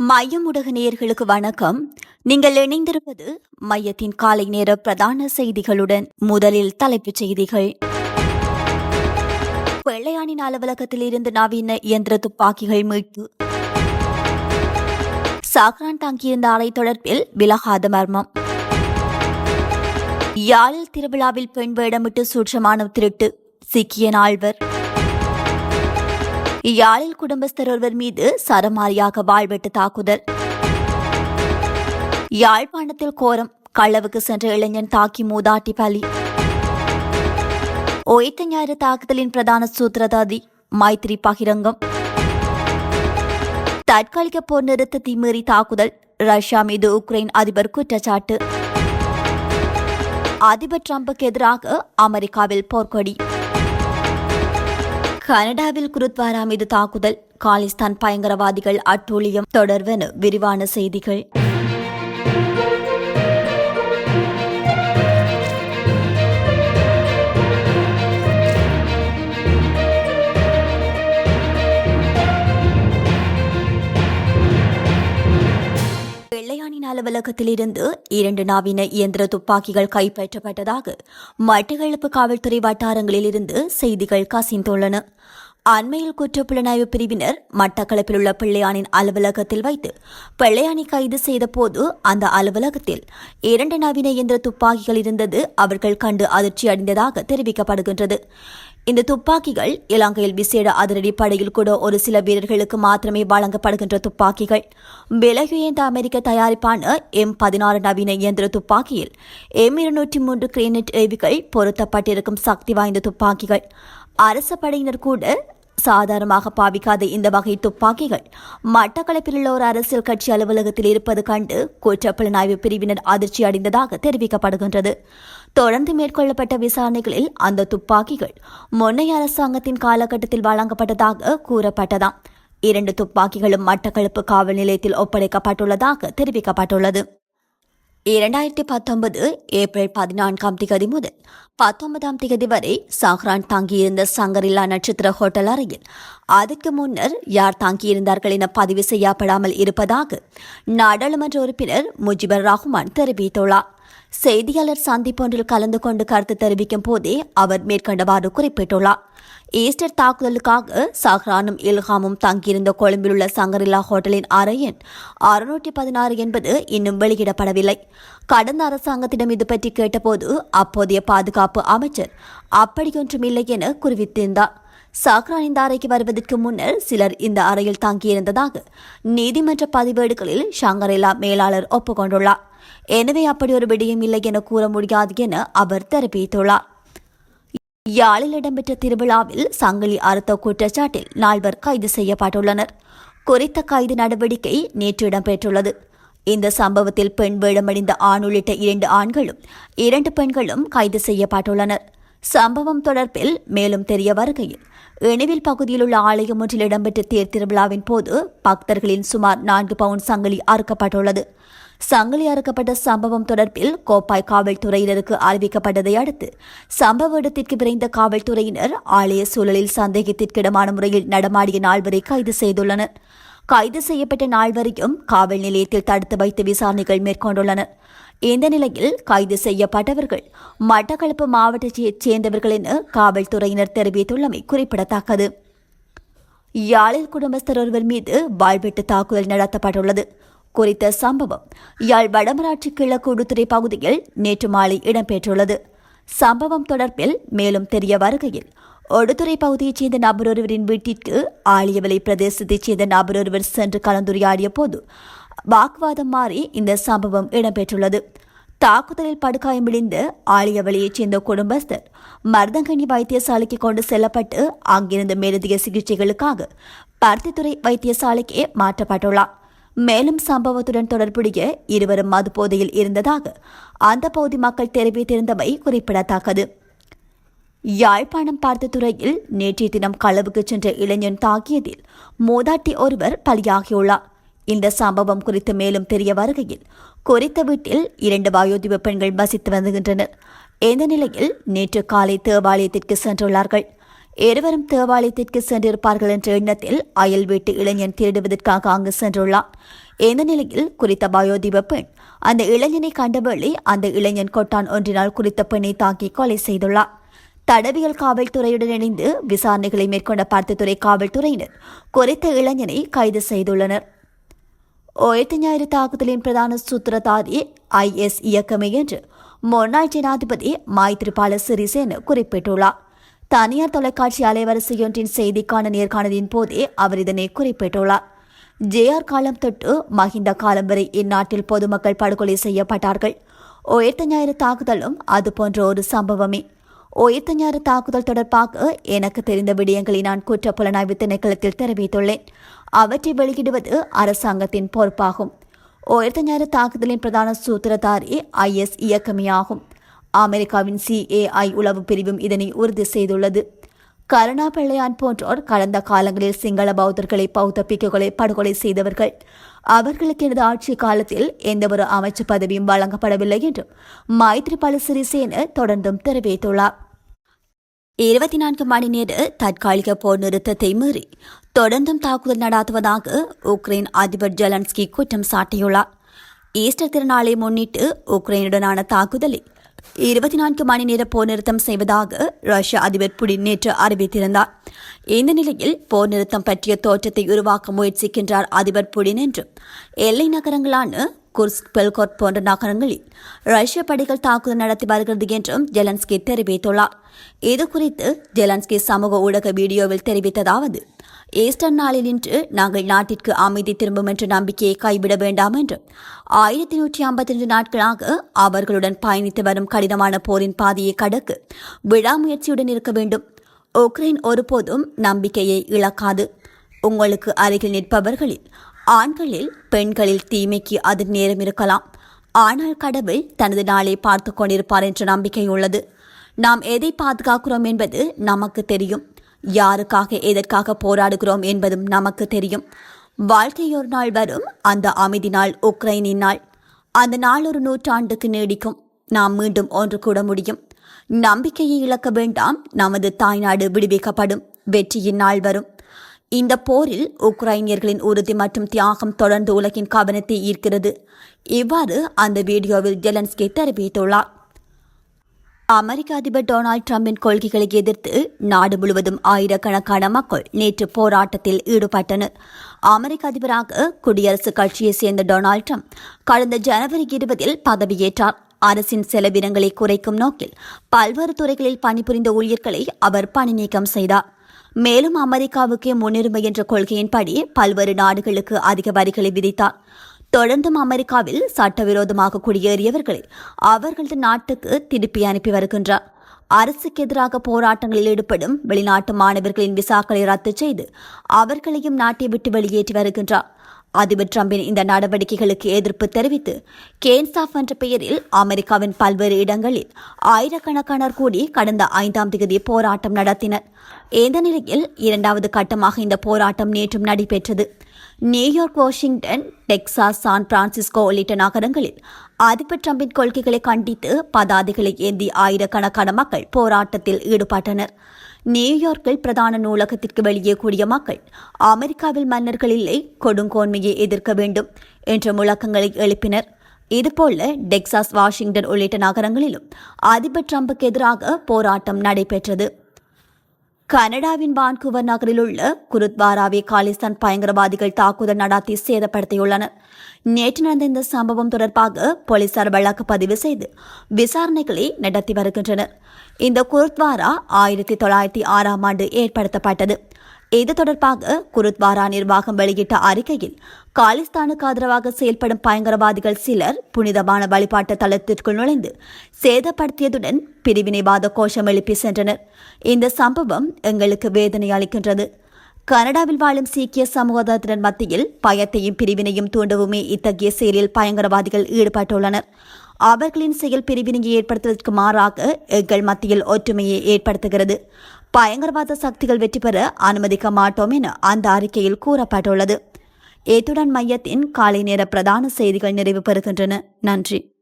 மையம் நேயர்களுக்கு வணக்கம். நீங்கள் இணைந்திருப்பது மையத்தின் காலை நேர பிரதான செய்திகளுடன் முதலில் தலைப்புச் செய்திகள். வெள்ளையானின் அலுவலகத்தில் இருந்து நவீன இயந்திர துப்பாக்கிகள் மீட்பு. சாக்ரான் தாங்கியிருந்த ஆலை தொடர்பில் விலகாத மர்மம். யாழில் திருவிழாவில் பெண் வேடமிட்டு சூட்சமான திருட்டு. சிக்கிய நால்வர். யாழில் குடும்பஸ்தர் ஒருவர் மீது சரமாரியாக வாழ்வெட்டு தாக்குதல். யாழ்ப்பாணத்தில் கோரம் களவுக்கு சென்ற இளைஞன் தாக்கி மூதாட்டி பலி. ஒய்த்த ஞாயிறு தாக்குதலின் பிரதான சூத்திரதாதி மைத்ரி பகிரங்கம். தற்காலிக போர் நிறுத்தத்தை மீறி தாக்குதல் ரஷ்யா மீது உக்ரைன் அதிபர் குற்றச்சாட்டு. அதிபர் டிரம்புக்கு எதிராக அமெரிக்காவில் போர்க்கொடி. கனடாவில் குருத்வாரா மீது தாக்குதல். காலிஸ்தான் பயங்கரவாதிகள் அட்டூழியம் தொடர்வென விரிவான செய்திகள். அலுவலகத்திலிருந்து இரண்டு நவீன இயந்திர துப்பாக்கிகள் கைப்பற்றப்பட்டதாக மட்டக்களப்பு காவல்துறை வட்டாரங்களில் இருந்து செய்திகள் கசிந்துள்ளன. அண்மையில் குற்றப்புலனாய்வு பிரிவினர் மட்டக்களப்பில் உள்ள பிள்ளையானின் அலுவலகத்தில் வைத்து பிள்ளையானை கைது செய்த போது அந்த அலுவலகத்தில் இரண்டு நவீன இயந்திர துப்பாக்கிகள் இருந்தது. அவர்கள் கண்டு அதிர்ச்சி அடைந்ததாக தெரிவிக்கப்படுகின்றது. இந்த துப்பாக்கிகள் இலங்கையில் விசேட அதிரடி படையில் கூட ஒரு சில வீரர்களுக்கு மாத்திரமே வழங்கப்படுகின்ற துப்பாக்கிகள். விலகுயர்ந்த அமெரிக்க தயாரிப்பான எம் பதினாறு நவீன இயந்திர துப்பாக்கியில் எம் இருநூற்றி மூன்று கிரேனட் ஏவிகள் பொருத்தப்பட்டிருக்கும் சக்தி வாய்ந்த துப்பாக்கிகள். அரச படையினர் கூட சாதாரணமாக பாவிக்காத இந்த வகை துப்பாக்கிகள். மட்டக்களப்பில் உள்ள ஒரு அரசியல் கட்சி அலுவலகத்தில் இருப்பது கண்டு குற்றப்புலனாய்வு பிரிவினர் அதிர்ச்சி அடைந்ததாக தெரிவிக்கப்படுகின்றது. தொடர்ந்து மேற்கொள்ளப்பட்ட விசாரணைகளில் அந்த துப்பாக்கிகள் முன்னைய அரசாங்கத்தின் காலகட்டத்தில் வழங்கப்பட்டதாக கூறப்பட்டதாம். இரண்டு துப்பாக்கிகளும் மட்டக்களப்பு காவல் நிலையத்தில் ஒப்படைக்கப்பட்டுள்ளதாக தெரிவிக்கப்பட்டுள்ளது. இரண்டாயிரத்தி பத்தொன்பது ஏப்ரல் பதினான்காம் திகதி முதல் பத்தொன்பதாம் திகதி வரை சஹ்ரான் தங்கியிருந்த சங்கரில்லா நட்சத்திர ஹோட்டல் அறையில். அதற்கு முன்னர் யார் தங்கியிருந்தார்கள் என பதிவு செய்யப்படாமல் இருப்பதாக நாடாளுமன்ற உறுப்பினர் முஜிபர் ரஹ்மான் தெரிவித்துள்ளார். செய்தியாளர் சந்திப்பொன்றில் கலந்து கொண்டு கருத்து தெரிவிக்கும் போதே அவர் மேற்கண்டவாறு குறிப்பிட்டுள்ளார். ஈஸ்டர் தாக்குதலுக்காக சஹ்ரானும் இல்ஹாமும் தங்கியிருந்த கொழும்பில் உள்ள சங்கரில்லா ஹோட்டலின் அறையின் அறுநூற்றி பதினாறு என்பது இன்னும் வெளியிடப்படவில்லை. கடந்த அரசாங்கத்திடம் இது பற்றி கேட்டபோது அப்போதைய பாதுகாப்பு அமைச்சர் அப்படியொன்றுமில்லை என குறிவித்திருந்தார். சாக்ரான் இந்த அறைக்கு வருவதற்கு முன்னர் சிலர் இந்த அறையில் தங்கியிருந்ததாக நீதிமன்ற பதிவேடுகளில் ஷங்கரில்லா மேலாளர் ஒப்புக்கொண்டுள்ளார். எனவே அப்படி ஒரு விடயம் இல்லை என கூற முடியாது என அவர் தெரிவித்துள்ளார். யாழில் இடம்பெற்ற திருவிழாவில் சங்கிலி அறுத்த குற்றச்சாட்டில் நால்வர் கைது செய்யப்பட்டுள்ளனர். குறித்த கைது நடவடிக்கை நேற்று இடம்பெற்றுள்ளது. இந்த சம்பவத்தில் பெண் வேடமடைந்த ஆண் உள்ளிட்ட இரண்டு ஆண்களும் இரண்டு பெண்களும் கைது செய்யப்பட்டுள்ளனர். சம்பவம் தொடர்பில் மேலும் தெரிய வருகையில் இணைவில் பகுதியில் உள்ள ஆலயம் ஒன்றில் இடம்பெற்ற தேர் திருவிழாவின் போது பக்தர்களின் சுமார் நான்கு பவுண்ட் சங்கிலி அறுக்கப்பட்டுள்ளது. சங்கிலி அறுக்கப்பட்ட சம்பவம் தொடர்பில் கோப்பாய் காவல்துறையினருக்கு அறிவிக்கப்பட்டதை அடுத்து சம்பவ இடத்திற்கு விரைந்த காவல்துறையினர் ஆலய சூழலில் சந்தேகத்திற்கிடமான முறையில் நடமாடிய நால்வரை கைது செய்துள்ளனர். கைது செய்யப்பட்ட நால்வரையும் காவல் நிலையத்தில் தடுத்து வைத்து விசாரணைகள் மேற்கொண்டுள்ளனர். இந்த நிலையில் கைது செய்யப்பட்டவர்கள் மட்டக்களப்பு மாவட்டத்தைச் சேர்ந்தவர்கள் என காவல்துறையினர் தெரிவித்துள்ளமை குறிப்பிடத்தக்கது. யாழில் குடும்பஸ்தர் ஒருவர் மீது வாழ்வெட்டு தாக்குதல் நடத்தப்பட்டுள்ளது. குறித்த சம்பவம் யாழ் வடமராட்சி கிழக்கு உடுத்துறை பகுதியில் நேற்று மாலை இடம்பெற்றுள்ளது. சம்பவம் தொடர்பில் மேலும் தெரிய வருகையில் ஒடுதுறை பகுதியைச் சேர்ந்த நபர் ஒருவரின் வீட்டிற்கு ஆலியவலை பிரதேசத்தைச் சேர்ந்த நபர் ஒருவர் சென்று கலந்துரையாடிய போது வாக்குவாதம் மாறி இந்த சம்பவம் இடம்பெற்றுள்ளது. தாக்குதலில் படுகாயம் விழுந்த ஆலியவலையைச் சேர்ந்த குடும்பஸ்தர் மருதங்கனி வைத்தியசாலைக்கு கொண்டு செல்லப்பட்டு அங்கிருந்து மேலதிக சிகிச்சைகளுக்காக பருத்தித்துறை வைத்தியசாலைக்கே மாற்றப்பட்டுள்ளார். மேலும் சம்பவத்துடன் தொடர்புடைய இருவரும் மதுபோதையில் இருந்ததாக அந்த பகுதி மக்கள் தெரிவித்திருந்தமை குறிப்பிடத்தக்கது. யாழ்ப்பாணம் பார்த்த துறையில் நேற்றைய தினம் களவுக்கு சென்ற இளைஞன் தாக்கியதில் மூதாட்டி ஒருவர் பலியாகியுள்ளார். இந்த சம்பவம் குறித்து மேலும் தெரிய வருகையில் குறித்த வீட்டில் இரண்டு வயோதிப பெண்கள் வசித்து வருகின்றனர். இந்த நிலையில் நேற்று காலை தேவாலயத்திற்கு சென்றுள்ளார்கள். இருவரும் தேவாலயத்திற்கு சென்றிருப்பார்கள் என்ற எண்ணத்தில் அயல் வீட்டு இளைஞன் திருடுவதற்காக அங்கு சென்றுள்ளான். இந்த நிலையில் குறித்த பயோதீப பெண் அந்த இளைஞனை கண்டவேளை அந்த இளைஞன் கொட்டான் ஒன்றினால் குறித்த பெண்ணை தாக்கி கொலை செய்துள்ளார் தடவியல் காவல்துறையுடன் இணைந்து விசாரணைகளை மேற்கொண்ட பருத்தித்துறை காவல்துறையினர் குறித்த இளைஞனை கைது செய்துள்ளனர். ஓயிரத்தி ஞாயிறு தாக்குதலின் பிரதான சூத்திரதாரி ஐஎஸ் இயக்கமே என்று முன்னாள் ஜனாதிபதி மைத்ரிபால சிறிசேன குறிப்பிட்டுள்ளார். தனியார் தொலைக்காட்சி அலைவரிசையொன்றின் செய்திக்கான நேர்காணலின் போதே அவர் இதனை குறிப்பிட்டுள்ளார். ஜேஆர் காலம் தொட்டு மஹிந்த காலம் வரை இந்நாட்டில் பொதுமக்கள் படுகொலை செய்யப்பட்டார்கள். உயர்த்த ஞாயிறு தாக்குதலும் அதுபோன்ற ஒரு சம்பவமே. உயிர்த்த ஞாயிறு தாக்குதல் தொடர்பாக எனக்கு தெரிந்த விடயங்களை நான் குற்ற புலனாய்வு திணைக்களத்தில் தெரிவித்துள்ளேன். அவற்றை வெளியிடுவது அரசாங்கத்தின் பொறுப்பாகும். உயிர்த்த ஞாயிறு தாக்குதலின் பிரதான சூத்திரதாரி ஐஎஸ் இயக்கமே ஆகும் அமெரிக்காவின் சிஏஐ உளவு பிரிவும் இதனை உறுதி செய்துள்ளது. கருணா பிள்ளையான் போன்றோர் கடந்த காலங்களில் சிங்கள பௌத்தர்களை பௌத்த பிக்குகளை படுகொலை செய்தவர்கள். அவர்களுக்கு எனது ஆட்சி காலத்தில் எந்தவொரு அமைச்சு பதவியும் வழங்கப்படவில்லை என்றும் மைத்ரிபால சிறிசேன தொடர்ந்தும் தெரிவித்துள்ளார். இருபத்தி நான்கு மணி நேர தற்காலிக போர் நிறுத்தத்தை மீறி தொடர்ந்தும் தாக்குதல் நடாத்துவதாக உக்ரைன் அதிபர் ஜெலன்ஸ்கி குற்றம் சாட்டியுள்ளார். ஈஸ்டர் திருநாளை முன்னிட்டு உக்ரைனுடனான தாக்குதலில் இருபத்தி நான்கு மணி நேர போர் நிறுத்தம் செய்வதாக ரஷ்ய அதிபர் புடின் நேற்று அறிவித்திருந்தார். இந்த நிலையில் போர் நிறுத்தம் பற்றிய தோற்றத்தை உருவாக்க முயற்சிக்கின்றார் அதிபர் புடின் என்றும் எல்லை நகரங்களான குர்ஸ்க் பெல்கோட் போன்ற நகரங்களில் ரஷ்ய படைகள் தாக்குதல் நடத்தி வருகிறது என்றும் ஜெலன்ஸ்கி தெரிவித்துள்ளார். இதுகுறித்து ஜெலன்ஸ்கி சமூக ஊடக வீடியோவில் தெரிவித்ததாவது ஈஸ்டர் நாளில் இன்று நாங்கள் நாட்டிற்கு அமைதி திரும்பும் என்ற நம்பிக்கையை கைவிட வேண்டாம் என்றும் ஆயிரத்தி நூற்றி ஐம்பத்தி நாட்களாக அவர்களுடன் பயணித்து வரும் கடினமான போரின் பாதையை கடக்க விழாமுயற்சியுடன் இருக்க வேண்டும். உக்ரைன் ஒருபோதும் நம்பிக்கையை இழக்காது. உங்களுக்கு அருகில் நிற்பவர்களில் ஆண்களில் பெண்களில் தீமைக்கு அது நேரம் இருக்கலாம். ஆனால் கடவுள் தனது நாளை பார்த்து கொண்டிருப்பார் என்ற நம்பிக்கை உள்ளது. நாம் எதை பாதுகாக்கிறோம் என்பது நமக்கு தெரியும். யாருக்காக எதற்காக போராடுகிறோம் என்பதும் நமக்கு தெரியும். வாழ்க்கையொரு நாள் வரும் அந்த அமைதி நாள் உக்ரைனின் நாள். அந்த நாள் ஒரு நூற்றாண்டுக்கு நீடிக்கும். நாம் மீண்டும் ஒன்று கூட முடியும். நம்பிக்கையை இழக்க வேண்டாம். நமது தாய்நாடு விடுவிக்கப்படும். வெற்றியின் நாள் வரும். இந்த போரில் உக்ரைனியர்களின் உறுதி மற்றும் தியாகம் தொடர்ந்து உலகின் கவனத்தை ஈர்க்கிறது. இவ்வாறு அந்த வீடியோவில் ஜெலன்ஸ்கி தெரிவித்துள்ளார். அமெரிக்க அதிபர் டொனால்டு டிரம்பின் கொள்கைகளை எதிர்த்து நாடு முழுவதும் ஆயிரக்கணக்கான மக்கள் நேற்று போராட்டத்தில் ஈடுபட்டனர். அமெரிக்க அதிபராக குடியரசுக் கட்சியைச் சேர்ந்த டொனால்டு ட்ரம்ப் கடந்த ஜனவரி இருபதில் பதவியேற்றார். அரசின் செலவினங்களை குறைக்கும் நோக்கில் பல்வேறு துறைகளில் பணிபுரிந்த ஊழியர்களை அவர் பணி நீக்கம் செய்தார். மேலும் அமெரிக்காவுக்கே முன்னுரிமை என்ற கொள்கையின்படி பல்வேறு நாடுகளுக்கு அதிக வரிகளை விதித்தார். தொடர்ந்தும் அமெரிக்காவில் சட்டவிரோதமாக குடியேறியவர்களை அவர்களது நாட்டுக்கு திருப்பி அனுப்பி வருகின்றார். அரசுக்கு எதிராக போராட்டங்களில் ஈடுபடும் வெளிநாட்டு மாணவர்களின் விசாக்களை ரத்து செய்து அவர்களையும் நாட்டை விட்டு வெளியேற்றி வருகின்றார். அதிபர் டிரம்பின் இந்த நடவடிக்கைகளுக்கு எதிர்ப்பு தெரிவித்து கேன்சாஃப் என்ற பெயரில் அமெரிக்காவின் பல்வேறு இடங்களில் ஆயிரக்கணக்கானோர் கூடி கடந்த ஐந்தாம் தேதி போராட்டம் நடத்தினர். இந்த நிலையில் இரண்டாவது கட்டமாக இந்த போராட்டம் நேற்றும் நடைபெற்றது. New York Washington Texas San Francisco உள்ளிட்ட நகரங்களில் அதிபர் டிரம்பின் கொள்கைகளை கண்டித்து பதாதைகளை ஏந்தி ஆயிரக்கணக்கான மக்கள் போராட்டத்தில் ஈடுபட்டனர். நியூயார்க்கில் பிரதான நூலகத்திற்கு வெளியே கூடிய மக்கள் அமெரிக்காவில் மன்னர்கள் இல்லை கொடுங்கோன்மையை எதிர்க்க வேண்டும் என்ற முழக்கங்களை எழுப்பினர். இதுபோல டெக்சாஸ் வாஷிங்டன் உள்ளிட்ட நகரங்களிலும் அதிபர் டிரம்புக்கு எதிராக போராட்டம் நடைபெற்றது. கனடாவின் வான்கூவர் நகரில் உள்ள குருத்வாராவை காலிஸ்தான் பயங்கரவாதிகள் தாக்குதல் நடாத்தி சேதப்படுத்தியுள்ளனர். நேற்று நடந்த இந்த சம்பவம் தொடர்பாக போலீசார் வழக்கு பதிவு செய்து விசாரணைகளை நடத்தி வருகின்றனர். இந்த குருத்வாரா ஆயிரத்தி தொள்ளாயிரத்தி ஆறாம் ஆண்டு ஏற்படுத்தப்பட்டது. இது தொடர்பாக குருத்வாரா நிர்வாகம் வெளியிட்ட அறிக்கையில் காலிஸ்தானுக்கு ஆதரவாக செயல்படும் பயங்கரவாதிகள் சிலர் புனிதமான வழிபாட்டு தளத்திற்குள் நுழைந்து சேதப்படுத்தியதுடன் பிரிவினைவாத கோஷம் எழுப்பி சென்றனர். இந்த சம்பவம் எங்களுக்கு வேதனை அளிக்கின்றது. கனடாவில் வாழும் சீக்கிய சமூகத்தினர் மத்தியில் பயத்தையும் பிரிவினையும் தூண்டவுமே இத்தகைய செயலில் பயங்கரவாதிகள் ஈடுபட்டுள்ளனர். அவர்களின் செயல் பிரிவினையை ஏற்படுத்துவதற்கு மாறாக எங்கள் மத்தியில் ஒற்றுமையை ஏற்படுத்துகிறது. பயங்கரவாத சக்திகள் வெற்றி பெற அனுமதிக்க மாட்டோம் என அந்த அறிக்கையில் கூறப்பட்டுள்ளது. ஏத்துடன் மையத்தின் காலை நேர பிரதான செய்திகள் நிறைவு பெறுகின்றன. நன்றி.